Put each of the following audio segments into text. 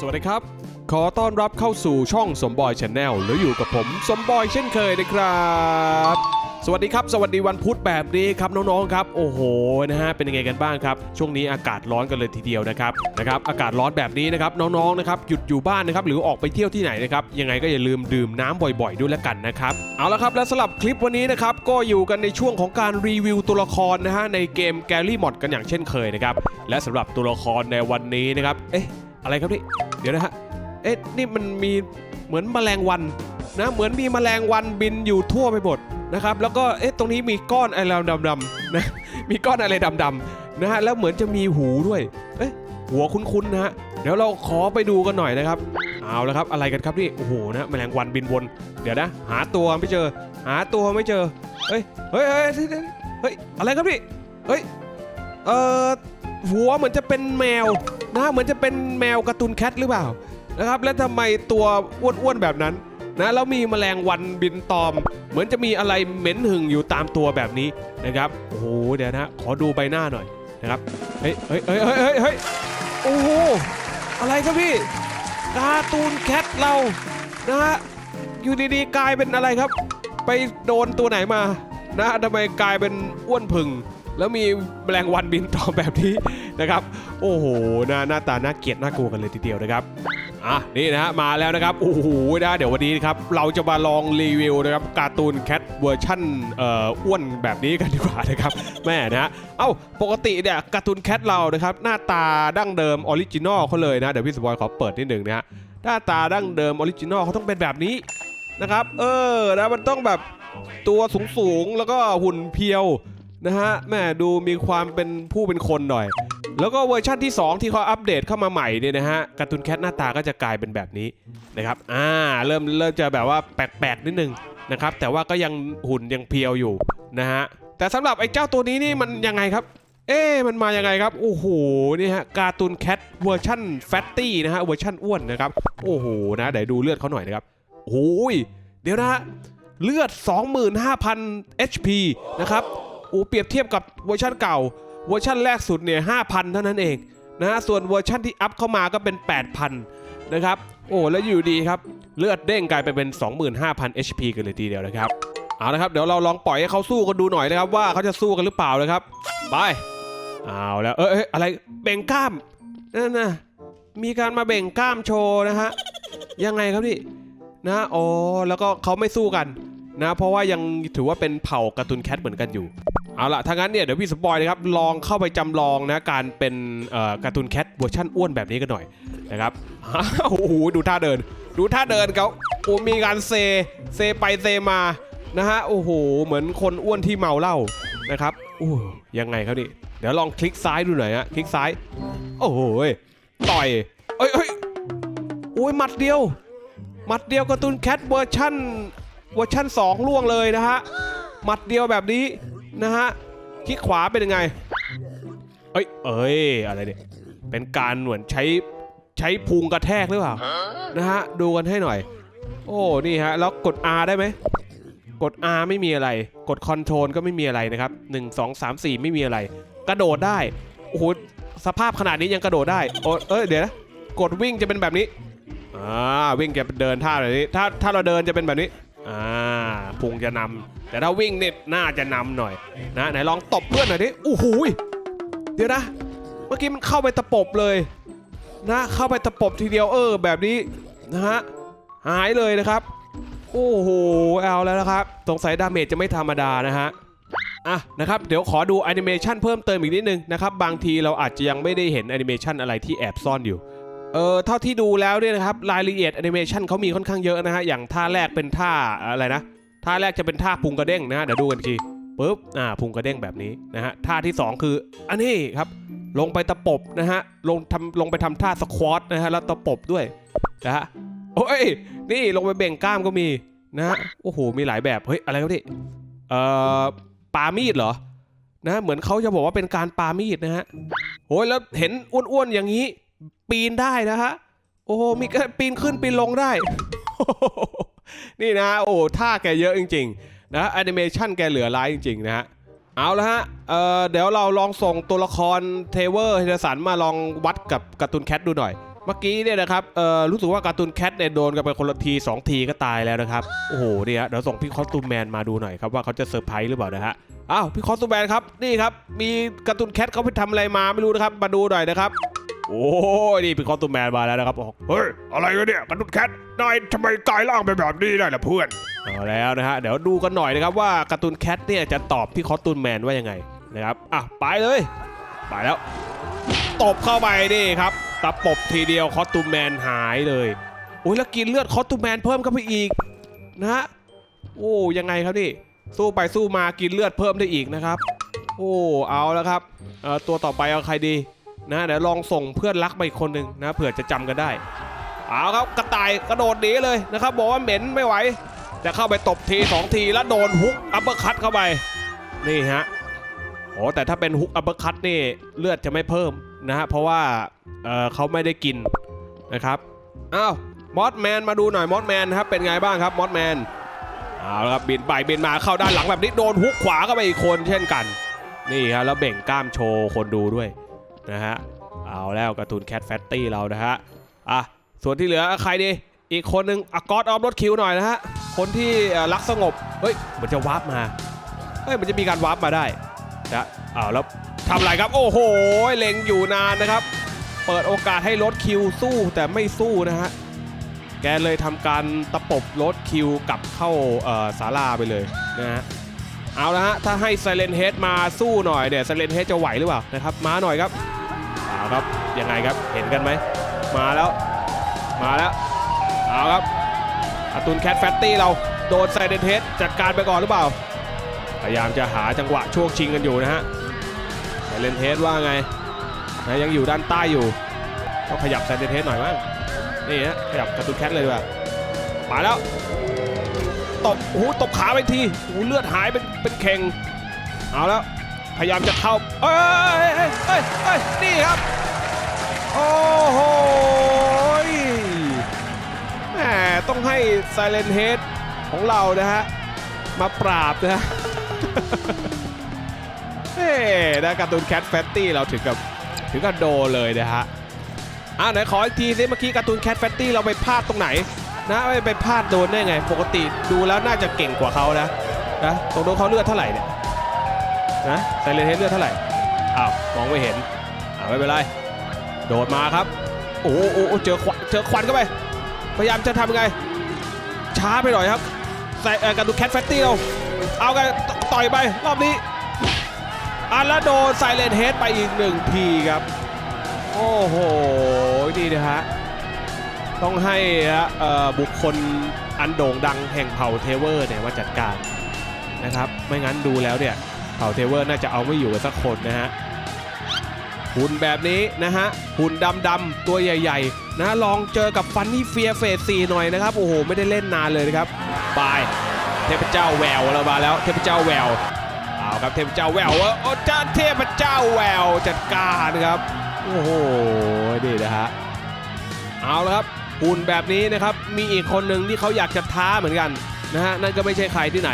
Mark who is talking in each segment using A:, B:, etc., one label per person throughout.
A: สวัสดีครับ ขอต้อนรับเข้าสู่ช่องสมบอยชาแนลหรืออยู่กับผมสมบอยเช่นเคยนะครับสวัสดีครับ สวัสดีวันพุธแบบนี้ครับน้องๆครับโอ้โหนะฮะเป็นยังไงกันบ้างครับ ช่วงนี้อากาศร้อนกันเลยทีเดียวนะครับนะครับอากาศร้อนแบบนี้นะครับน้องๆนะครับหยุดอยู่บ้านนะครับหรือออกไปเที่ยวที่ไหนนะครับยังไงก็อย่าลืมดื่มน้ำบ่อย ๆ ด้วยแล้วกันนะครับเอาละครับและสำหรับคลิปวันนี้นะครับก็อยู่กันในช่วงของการรีวิวตัวละครนะฮะในเกมแกลลี่มอดกันอย่างเช่นเคยนะครับและสำหรับตัวละครในวันนี้นะครับเอ๊ะอะไรครับนี่ เดี๋ยวนะฮะ เอ๊ะ นี่มันมีเหมือนแมลงวันนะ เหมือนมีแมลงวันบินอยู่ทั่วไปหมดนะครับ แล้วก็ เอ๊ะ ตรงนี้มีก้อนอะไรดำๆนะ มีก้อนอะไรดำๆนะฮะ แล้วเหมือนจะมีหูด้วย เอ๊ะ หัวคุ้นๆนะฮะ เดี๋ยวเราขอไปดูกันหน่อยนะครับ เอาละครับ อะไรกันครับนี่ โอ้โห นะ แมลงวันบินวน เดี๋ยวนะ หาตัวไม่เจอ หาตัวไม่เจอ เฮ้ย เฮ้ย เฮ้ย เฮ้ยเฮ้ยเฮ้ยอะไรครับนี่ เฮ้ย เอ่อ หัวเหมือนจะเป็นแมวนะเหมือนจะเป็นแมวการ์ตูนแคทหรือเปล่านะครับแล้วทำไมตัวอ้วนๆแบบนั้นนะแล้วมีแมลงวันบินตอม เหมือนจะมีอะไรเหม็นหึงอยู่ตามตัวแบบนี้นะครับโอ้โหเดี๋ยวนะขอดูใบหน้าหน่อยนะครับเฮ้ยเฮ้ยเฮ้ยเฮ้ยเฮ้ยเฮ้ยโอ้โหอะไรครับพี่การ์ตูนแคทเรานะฮะอยู่ดีๆกลายเป็นอะไรครับ ไปโดนตัวไหนมานะทำไมกลายเป็นอ้วนผึ่ง แล้วมีแมลงวันบินตอมแบบนี้นะครับ โอ้โหหน้าหน้าตาน่าเกลียดน่ากลัวกันเลยทีเดียวนะครับอะนี่นะฮะมาแล้วนะครับโอ้โหนะเดี๋ยววันนี้นครับเราจะมาลองรีวิวนะครับการ์ตูนแคทเวอร์ชั่นเอ่ออ้วนแบบนี้กันดีกว่านะครับแม่นะฮะเอ้าปกติเนี่ยการ์ตูนแคทเรานะครับหน้าตาดั้งเดิมออริจินอลเขาเลยนะเดี๋ยวพี่สปอยขอเปิดนิดหนึ่งนะฮะหน้าตาดั้งเดิมออริจินอลเขาต้องเป็นแบบนี้นะครับ เออนะมันต้องแบบตัวสูงๆ แล้วก็หุ่นเพียว นะฮะแม่ดูมีความเป็นผู้เป็นคนหน่อย แล้วก็เวอร์ชันที่ 2 ที่เขาอัปเดตเข้ามาใหม่เนี่ยนะฮะการ์ตูนแคทหน้าตาก็จะกลายเป็นแบบนี้นะครับอ่าเริ่มเริ่มจะแบบว่าแปลกๆนิดนึงนะครับแต่ว่าก็ยังหุ่นยังเพียวอยู่นะฮะแต่สำหรับไอ้เจ้าตัวนี้นี่มันยังไงครับ เอ๊ะมันมายังไงครับโอ้โหนี่ฮะการ์ตูนแคทเวอร์ชันแฟตตี้นะฮะเวอร์ชันอ้วนนะครับโอ้โหนะเดี๋ยวดูเลือดเขาหน่อยนะครับโอ้ยเดี๋ยวนะเลือด 25,000 HP นะครับ อ้เปรียบเทียบกับเวอร์ชันเก่า เวอร์ชันแรกสุดเนี่ย5,000เท่านั้นเองนะฮะส่วนเวอร์ชันที่อัพเข้ามาก็เป็น 8,000นะครับ โอ้แล้วอยู่ดีครับเลือดเด้งกลายไปเป็น 25,000 HP กันเลยทีเดียวนะครับเอาละครับเดี๋ยวเราลองปล่อยให้เขาสู้กันดูหน่อยนะครับว่าเขาจะสู้กันหรือเปล่านะครับไปเอาแล้วเอ้ยเอ้ยอะไรเบ่งกล้ามนั่นนะมีการมาเบ่งกล้ามโชว์นะฮะยังไงครับนี่นะอ๋อแล้วก็เขาไม่สู้กัน นะเพราะว่ายังถือว่าเป็นเผ่าการ์ตูนแคทเหมือนกันอยู่เอาละถ้างั้นเนี่ยเดี๋ยวพี่สปอยนะครับลองเข้าไปจำลองนะการเป็นการ์ตูนแคทเวอร์ชั่นอ้วนแบบนี้กันหน่อยนะครับโอ้โหดูท่าเดิน ดูท่าเดินเขาโอ้มีการเซเซไปเซมานะฮะโอ้โหเหมือนคนอ้วนที่เมาเหล้านะครับโอ้ยังไงครับนี่เดี๋ยวลองคลิกซ้ายดูหน่อยฮะคลิกซ้าย โอ้โหต่อยเอ้ยเอ้ยโอ้ยหมัดเดียวหมัดเดียวการ์ตูนแคทเวอร์ชั่น เวอร์ชั่น 2 ล่วงเลยนะฮะ หมัดเดียวแบบนี้นะฮะคลิกขวาเป็นยังไง เอ้ย เอ้ย อะไรเนี่ย เป็นการเหมือนใช้ใช้พุงกระแทกหรือเปล่า นะฮะ ดูกันให้หน่อย โอ้ นี่ฮะ แล้วกด R ได้ไหม กด R ไม่มีอะไร กด Ctrl ก็ไม่มีอะไรนะครับ 1 2 3 4 ไม่มีอะไร กระโดดได้ โอ้โห สภาพขนาดนี้ยังกระโดดได้ โอ้เอ้ย เดี๋ยวนะ กดวิ่งจะเป็นแบบนี้ อ่า วิ่งจะเดินท่าแบบนี้ ถ้าถ้าเราเดินจะเป็นแบบนี้ อ่าพุงจะนำแต่ถ้าวิ่งเนี่ยน่าจะนำหน่อยนะไหนลองตบเพื่อนหน่อยดิโอ้โหเดี๋ยวนะ เมื่อกี้มันเข้าไปตะปบเลยนะเข้าไปตะปบทีเดียวเออ แบบนี้นะฮะหายเลยนะครับ โอ้โหเอาแล้วนะครับสงสัยดาเมจจะไม่ธรรมดานะฮะอะนะครับเดี๋ยวขอดูแอนิเมชันเพิ่มเติมอีกนิดนึงนะครับบางทีเราอาจจะยังไม่ได้เห็นแอนิเมชันอะไรที่แอบซ่อนอยู่ เออเท่าที่ดูแล้วเนี่ยนะครับรายละเอียดแอนิเมชันเขามีค่อนข้างเยอะนะฮะอย่างท่าแรกเป็นท่าอะไรนะท่าแรกจะเป็นท่าพุงกระเด้งนะฮะเดี๋ยวดูกันทีปุ๊บอ่าพุงกระเด้งแบบนี้นะฮะท่าที่สองคืออันนี้ครับลงไปตะปบนะฮะลงทำลงไปทำท่าสควอตนะฮะแล้วตะปบด้วยนะฮะโอ้ยนี่ลงไปเบ่งกล้ามก็มีนะฮะโอ้โหมีหลายแบบเฮ้ยอะไรครับนี่เอ่อปามีดเหรอนะเหมือนเขาจะบอกว่าเป็นการปามีดนะฮะโอ้ยแล้วเห็นอ้วนๆอย่างนี้ ปีนได้นะฮะ โอ้โหมีการปีนขึ้นปีนลงได้ นี่นะโอ้ท่าแกเยอะจริง ๆ นะแอนิเมชันแกเหลือร้ายจริง ๆ นะฮะ เอาละฮะเอ่อเดี๋ยวเราลองส่งตัวละครเทเวอร์เฮเดสันมาลองวัดกับการ์ตูนแคทดูหน่อยเมื่อกี้เนี่ยนะครับ เอ่อ รู้สึกว่าการ์ตูนแคทเนี่ยโดนกันไปคนละทีสองทีก็ตายแล้วนะครับ โอ้โห เนี่ยเดี๋ยวส่งพี่คอสตูมแมนมาดูหน่อยครับว่าเขาจะเซอร์ไพรส์หรือเปล่านะฮะ อ้าว พี่คอสตูมแมนครับ นี่ครับ มีการ์ตูนแคทเขาไปทำอะไรมาไม่รู้นะครับ มาดูหน่อยนะครับ โอ้ยนี่พี่คอสตูมแมนมาแล้วนะครับบอก
B: เฮ้ยอะไรวะเนี่ยกระดุดแคทนายทำไมกลายร่างเป็นแบบนี้ได้ล่ะเพื่อน
A: เอาแล้วนะฮะเดี๋ยวดูกันหน่อยนะครับว่าการ์ตูนแคทเนี่ยจะตอบพี่คอสตูมแมนว่ายังไงนะครับอะไปเลยไปแล้วตบเข้าไปนี่ครับตะปบทีเดียวคอสตูมแมนหายเลยโอ้ยแล้วกินเลือดคอสตูมแมนเพิ่มเข้าไปอีกนะฮะโอ้ยังไงครับนี่สู้ไปสู้มากินเลือดเพิ่มได้อีกนะครับ โอ้เอาแล้วครับเอ่อตัวต่อไปเอาใครดี นะเดี๋ยวลองส่งเพื่อนรักมาอีกคนหนึ่งนะเผื่อจะจำกันได้เอาครับกระต่ายกระโดดหนีเลยนะครับบอกว่าเหม็นไม่ไหวจะเข้าไปตบทีสองทีแล้วโดนฮุกอัปเปอร์คัตเข้าไปนี่ฮะโอ้แต่ถ้าเป็นฮุกอัปเปอร์คัตนี่เลือดจะไม่เพิ่มนะฮะเพราะว่าเออเขาไม่ได้กินนะครับอ้าวมอสแมนมาดูหน่อยมอสแมนครับเป็นไงบ้างครับมอสแมนเอาละครับบินไปบินมาเข้าด้านหลังแบบนี้โดนฮุกขวาเข้าไปอีกคนเช่นกัน นี่ครับแล้วเบ่งกล้ามโชว์คนดูด้วย นะฮะ เอาแล้วการ์ตูนแคทแฟตตี้เรานะฮะ อะ ส่วนที่เหลือใครดี อีกคนหนึ่งอากอดออฟรถคิวหน่อยนะฮะ คนที่รักสงบ เฮ้ย มันจะวาร์ปมา เฮ้ย มันจะมีการวาร์ปมาได้นะอ้าวแล้วทำไรครับ โอ้โห เล็งอยู่นานนะครับ เปิดโอกาสให้รถคิวสู้แต่ไม่สู้นะฮะ แกเลยทำการตะปบรถคิวกลับเข้าศาลาไปเลยนะฮะเอาละฮะ ถ้าให้ Silent Head มาสู้หน่อยเนี่ย Silent Head จะไหวหรือเปล่านะครับ มาหน่อยครับ เอาครับยังไงครับเห็นกันไหมมาแล้วมาแล้วเอาครับอาตุนแคทแฟตตี้เราโดน Silent Head จัดการไปก่อนหรือเปล่าพยายามจะหาจังหวะช่วงชิงกันอยู่นะฮะ Silent Head ว่าไงนะยังอยู่ด้านใต้อยู่ต้องขยับ Silent Head หน่อยมั้งนี่ฮะขยับการ์ตูนแคทเลยดีกว่ามาแล้วตบโอ้โหตบขาไปทีโอ้เลือดหายเป็นเป็นเข่งเอาแล้ว พยายามจะเข้าเอ้ยเอ้ยเอ้ยเอ้ยนี่ครับ โอ้โหยแหมต้องให้ Silent Head ของเรานะฮะ มาปราบนะฮะเฮ้นะการ์ตูนแคทแฟตตี้เราถึงกับถึงกับโดเลยนะฮะอ่าไหนขออีกทีสิเมื่อกี้การ์ตูนแคทแฟตตี้เราไปพลาดตรงไหน นะไม่ไปพลาดโดนได้ไง ปกติดูแล้วน่าจะเก่งกว่าเขานะนะตรงโดนเขาเลือดเท่าไหร่เนี่ย นะไซเลนเฮดเลือดเท่าไหร่อ้าวมองไม่เห็นอ้าวไม่เป็นไร โดดมาครับ โอ้โหโอ้เจอควันเจอควันเข้าไป พยายามจะทำยังไง ช้าไปหน่อยครับใส่การดูแคทแฟตตี้เรา เอากันตต่อยไปรอบนี้อันละโดนไซเลนเฮดไปอีกหนึ่งทีครับ โอ้โหนี่นะฮะ ต้องให้บุคคลอันโด่งดังแห่งเผ่าเทเวอร์เนี่ยมาจัดการนะครับ ไม่งั้นดูแล้วเนี่ย เผ่าเทเวอร์น่าจะเอาไม่อยู่กันสักคนนะฮะหุ่นแบบนี้นะฮะหุ่นดำๆตัวใหญ่ๆนะลองเจอกับฟันนี่เฟียเฟสซีหน่อยนะครับโอ้โหไม่ได้เล่นนานเลยนะครับบายเทพเจ้าแววเรามาแล้วเทพเจ้าแววเอาครับเทพเจ้าแววโอ้เจ้าเทพเจ้าแววจัดการครับโอ้โหนี่นะฮะเอาละครับหุ่นแบบนี้นะครับมีอีกคนหนึ่งที่เขาอยากจะท้าเหมือนกันนะฮะนั่นก็ไม่ใช่ใครที่ไหน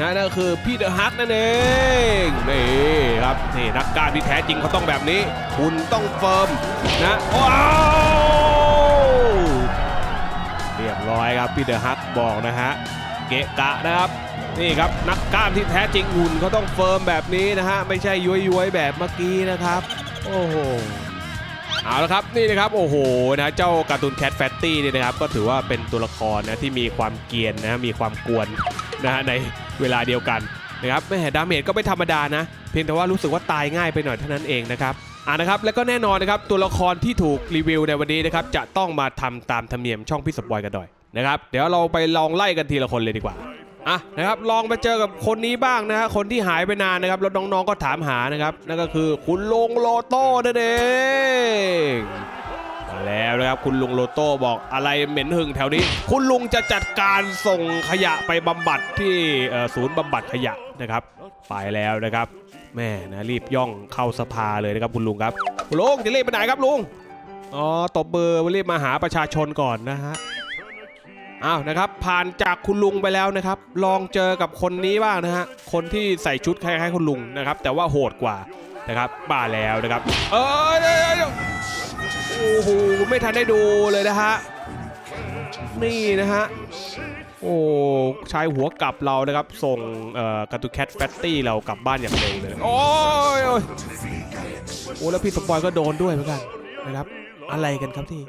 A: นะนั่นก็คือพี่เดอะฮักนั่นเองนี่ครับนี่นักการที่แท้จริงเขาต้องแบบนี้หุ่นต้องเฟิร์มนะว้าวเรียบร้อยครับพี่เดอะฮักบอกนะฮะเกะกะนะครับนี่ครับนักกล้ามที่แท้จริงหุ่นเขาต้องเฟิร์มแบบนี้นะฮะไม่ใช่ย้วยๆแบบเมื่อกี้นะครับโอ้โหเอาละครับนี่นะครับโอ้โหนะเจ้าการ์ตูนแคทแฟตตี้นี่นะครับก็ถือว่าเป็นตัวละครนะที่มีความเกียนนะมีความกวนนะฮะใน เวลาเดียวกันนะครับไม่ดาเมจก็ไม่ธรรมดานะ เพียงแต่ว่ารู้สึกว่าตายง่ายไปหน่อยเท่านั้นเองนะครับอ่านะครับแล้วก็แน่นอนนะครับตัวละครที่ถูกรีวิวในวันนี้นะครับจะต้องมาทำตามธรรมเนียมช่องพี่สปอยกันหน่อยนะครับเดี๋ยวเราไปลองไล่กันทีละคนเลยดีกว่าอะนะครับลองไปเจอกับคนนี้บ้างนะฮะคนที่หายไปนานนะครับแล้วน้องๆก็ถามหานะครับนั่นก็คือคุณลงโลโต้นั่นเอง แล้วนะครับคุณลุงโลโต้บอกอะไรเหม็นหึงแถวนี้ คุณลุงจะจัดการส่งขยะไปบำบัดที่ศูนย์บำบัดขยะนะครับ ไปแล้วนะครับแม่นะรีบย่องเข้าสภาเลยนะครับคุณลุงครับคุณลุงจะรีบไปไหนครับลุงอ๋อตบเบอร์รีบมาหาประชาชนก่อนนะฮะอ้าวนะครับ ผ่านจากคุณลุงไปแล้วนะครับ ลองเจอกับคนนี้บ้างนะฮะคนที่ใส่ชุดคล้ายๆคุณลุงนะครับ แต่ว่าโหดกว่านะครับมาแล้วนะครับ เออ อยโอ้โหไม่ทันได้ดูเลยนะฮะนี่นะฮะโอ้ชายหัวกลับเรานะครับ ส่งการ์ตูนแคทแฟตตี้เรากลับบ้านอย่างเร็วเลยโอ้ยโอ้ยโอ้แล้วพี่สปอยก็โดนด้วยเหมือนกันนะครับ อะไรกันครับที่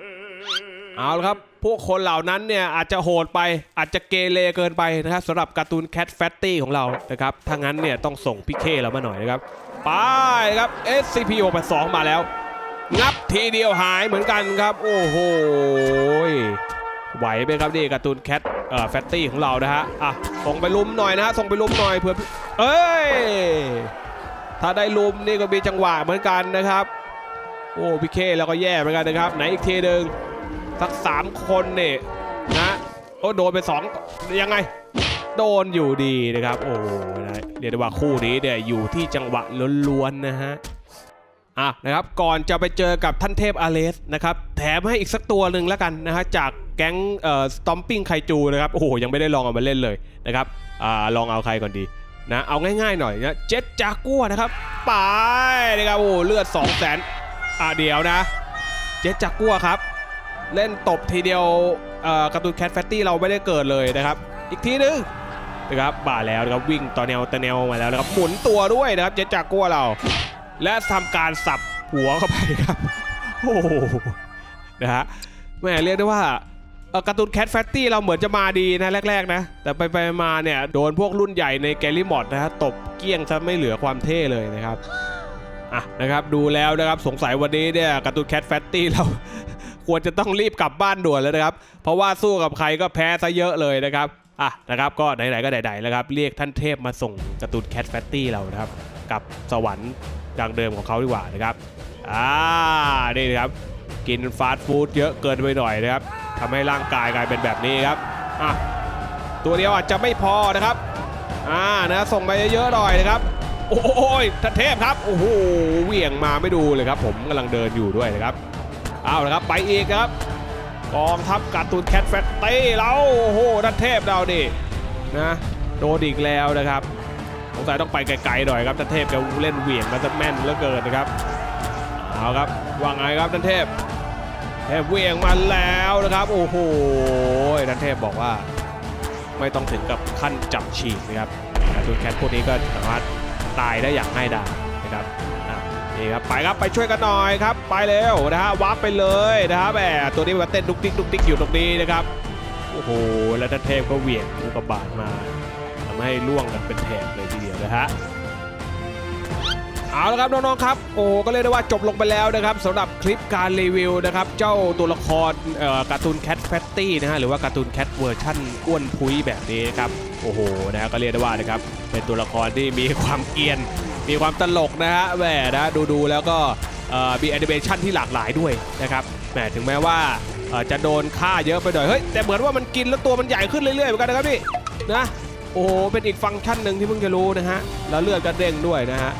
A: เอาละครับ พวกคนเหล่านั้นเนี่ยอาจจะโหดไปอาจจะเกเรเกินไปนะครับสำหรับการ์ตูนแคทแฟตตี้ของเรานะครับถ้างั้นเนี่ยต้องส่งพี่เคเรามาหน่อยนะครับ ไปครับ SCP 682มาแล้ว งับทีเดียวหายเหมือนกันครับ โอ้โหไหวไหมครับนี่การ์ตูนแคทเอ่อแฟตตี้ของเรานะฮะอะส่งไปลุมหน่อยนะฮะส่งไปลุมหน่อยเพื่อเอ้ยถ้าได้ลุมนี่ก็มีจังหวะเหมือนกันนะครับ โอ้พี่เคแล้วก็แย่เหมือนกันนะครับ ไหนอีกทีหนึ่งสักสามคนเนี่ยนะโอ้โดนไปสองยังไง โดนอยู่ดีนะครับ โอ้โหนะเรียกได้ว่าคู่นี้เนี่ยอยู่ที่จังหวะล้วนๆนะฮะ อะนะครับก่อนจะไปเจอกับท่านเทพอาเลสนะครับแถมให้อีกสักตัวหนึ่งแล้วกันนะฮะจากแก๊งเอ่อสตอมปิ้งไคจูนะครับโอ้โหยังไม่ได้ลองเอามาเล่นเลยนะครับอ่าลองเอาใครก่อนดีนะเอาง่ายๆหน่อยนะเจ็ดจากัวนะครับไปนะครับโอ้เลือด2 0 0แสนอ่าเดี๋ยวนะเจ็ดจากัวครับ เล่นตบทีเดียวเอ่อการ์ตูนแคทแฟตตี้เราไม่ได้เกิดเลยนะครับ อีกทีหนึงนะครับบ่าแล้วนะครับวิ่งต่อแนวต่อแนวมาแล้วนะครับหมุนตัวด้วยนะครับเจ็ดจากัวเรา และทำการสับหัวเข้าไปครับ โอ้โหนะฮะแม่เรียกได้ว่าการ์ตูนแคทแฟตตี้เราเหมือนจะมาดีนะแรก ๆ นะ แต่ไปไปมาเนี่ย โดนพวกรุ่นใหญ่ในแกลลี่มอดนะฮะตบเกลี้ยงซะไม่เหลือความเท่เลยนะครับอะนะครับดูแล้วนะครับสงสัยวันนี้เนี่ยการ์ตูนแคทแฟตตี้เรา ควรจะต้องรีบกลับบ้านด่วนแล้วนะครับ เพราะว่าสู้กับใครก็แพ้ซะเยอะเลยนะครับอะนะครับก็ไหนๆก็ไหนๆแล้วครับเรียกท่านเทพมาส่งการ์ตูนแคทแฟตตี้เรานะครับกับสวรรค์ ดังเดิมของเขาดีกว่านะครับอ่านี่นะครับกินฟาสต์ฟู้ดเยอะเกินไปหน่อยนะครับทำให้ร่างกายกลายเป็นแบบนี้ครับอะตัวเดียวอาจจะไม่พอนะครับอ่านะส่งไปเยอะๆหน่อยนะครับโอ้ยท่านเทพครับโอ้โหเหวี่ยงมาไม่ดูเลยครับ ผมกำลังเดินอยู่ด้วยนะครับเอาละครับไปอีกครับกองทัพการ์ตูนแคทแฟตตี้เราโอ้โหท่านเทพเราดินะโดนอีกแล้วนะครับ งสัยต้องไปไกลๆหน่อยครับท่านเทพจะเล่นเหวี่ยงมาจะแม่นเหลือเกินนะครับเอาครับว่าไงครับท่านเทพเทพเวียงมาแล้วนะครับ โอ้โหท่านเทพบอกว่า ไม่ต้องถึงกับขั้นจับฉีกนะครับการ์ตูนแคทพวกนี้ก็สามารถตายได้อย่างง่ายดายนะครับนี่ครับไปครับไปช่วยกันหน่อยครับ ไปเร็วนะฮะวาร์ปไปเลยนะครับแหมตัวนี้มันเต้นดุกดิกดุกดิกอยู่ตรงนี้นะครับโอ้โหแล้วท่านเทพก็เหวี่ยงลูกกระบาดมาทำให้ล่วงกันเป็นแถบเลยที นะฮะเอาละครับน้องๆครับโอ้ก็เรียกได้ว่าจบลงไปแล้วนะครับสำหรับคลิปการรีวิวนะครับเจ้าตัวละครการ์ตูนแคทแฟตตี้นะฮะหรือว่าการ์ตูนแคทเวอร์ชั่นอ้วนพุ้ยแบบนี้ครับโอ้โหนะก็เรียกได้ว่านะครับเป็นตัวละครที่มีความเกรียน มีความตลกนะฮะแหมนะดูดูๆแล้วก็มีแอนิเมชันที่หลากหลายด้วยนะครับแหมถึงแม้ว่าจะโดนฆ่าเยอะไปหน่อยเฮ้ยแต่เหมือนว่ามันกินแล้วตัวมันใหญ่ขึ้นเรื่อยๆเหมือนกันนะครับพี่นะ โอ้โหเป็นอีกฟังก์ชันหนึ่งที่เพิ่งจะรู้นะฮะ แล้วเลือดก็เด้งด้วยนะฮะ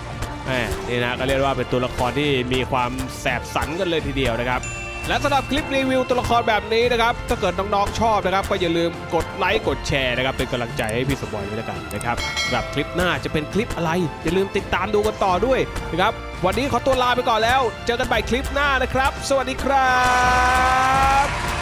A: แหมนี่นะก็เรียกว่าเป็นตัวละครที่มีความแสบสันกันเลยทีเดียวนะครับ และสำหรับคลิปรีวิวตัวละครแบบนี้นะครับ ถ้าเกิดน้องๆชอบนะครับ ก็อย่าลืมกดไลค์กดแชร์นะครับ เป็นกำลังใจให้พี่สมบอยด้วยล้วกันนะครับสำหรับคลิปหน้าจะเป็นคลิปอะไร อย่าลืมติดตามดูกันต่อด้วยนะครับ วันนี้ขอตัวลาไปก่อนแล้ว เจอกันใหม่คลิปหน้านะครับ สวัสดีครับ